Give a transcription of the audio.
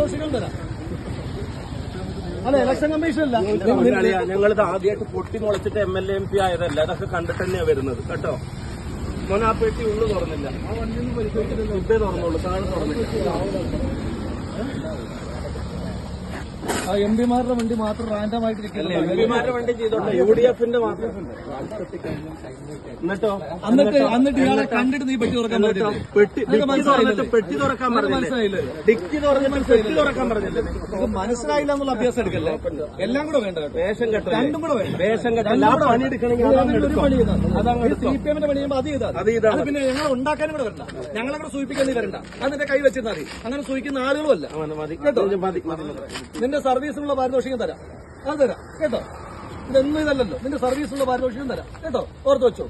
പാരിതോഷികം തരാം അല്ല ഇലക്ഷൻ കമ്മീഷനല്ല ഞങ്ങളിത് ആദ്യമായിട്ട് പൊട്ടി മുളച്ചിട്ട് എം എൽ എം പി ആയതല്ല. അതൊക്കെ കണ്ടിട്ട് തന്നെയാ വരുന്നത്. കേട്ടോ? മോനെ ആ പെട്ടി ഉള്ളു തുറന്നില്ല. ആ വണ്ടിയൊന്നും പരിശോധിച്ചിട്ടില്ല ഇപ്പേ തുറന്നുള്ളൂ. താഴെ തുറന്നില്ല. എം പിമാരുടെ വണ്ടി മാത്രം റാൻഡം ആയിട്ട് എം പിമാരുടെ വണ്ടി ചെയ്തോട്ടെ? യു ഡി എഫിന്റെ മാത്രം. എന്നിട്ടോ? എന്നിട്ട് എന്നിട്ട്? ഇയാളെ കണ്ടിട്ട് നീ പെട്ടി തുറക്കാൻ പറ്റില്ല പെട്ടി തുറന്നിട്ട് പെട്ടി തുറക്കാൻ മനസ്സിലായില്ലേ? ഡിക്കി തുറന്നിട്ട് പെട്ടി തുറക്കാൻ പറഞ്ഞില്ലേ? മനസ്സിലായില്ല എന്നുള്ള അഭ്യാസം എടുക്കല്ലേ? എല്ലാം കൂടെ വേണ്ട കേട്ടോ. വേഷം കെട്ടോ രണ്ടും കൂടെ വേണ്ട. വേഷം കെട്ടല്ല ആ പണി എടുക്കണമെങ്കിൽ അതാണ് സി. പി എമ്മിന്റെ പണി ചെയ്യുമ്പോൾ അത് ചെയ്താൽ അത് ചെയ്താൽ പിന്നെ ഞങ്ങൾ ഉണ്ടാക്കാനും കൂടെ വരണ്ട. ഞങ്ങളെ കൂടെ സൂചിപ്പിക്കാൻ നീ വരണ്ട. അത് നിന്റെ കൈ വെച്ചിരുന്നാൽ മതി. അങ്ങനെ സൂചിക്കുന്ന ആളുകളും അല്ല നിന്റെ കേട്ടോ? നിന്റെ സർവീസിനുള്ള പാരിതോഷികം തരാം. അത് തരാം. കേട്ടോ? ഇതൊന്നും ഇതല്ലല്ലോ. നിന്റെ സർവീസിനുള്ള പാരിതോഷികം തരാം. കേട്ടോ? ഓർത്ത് വെച്ചോ.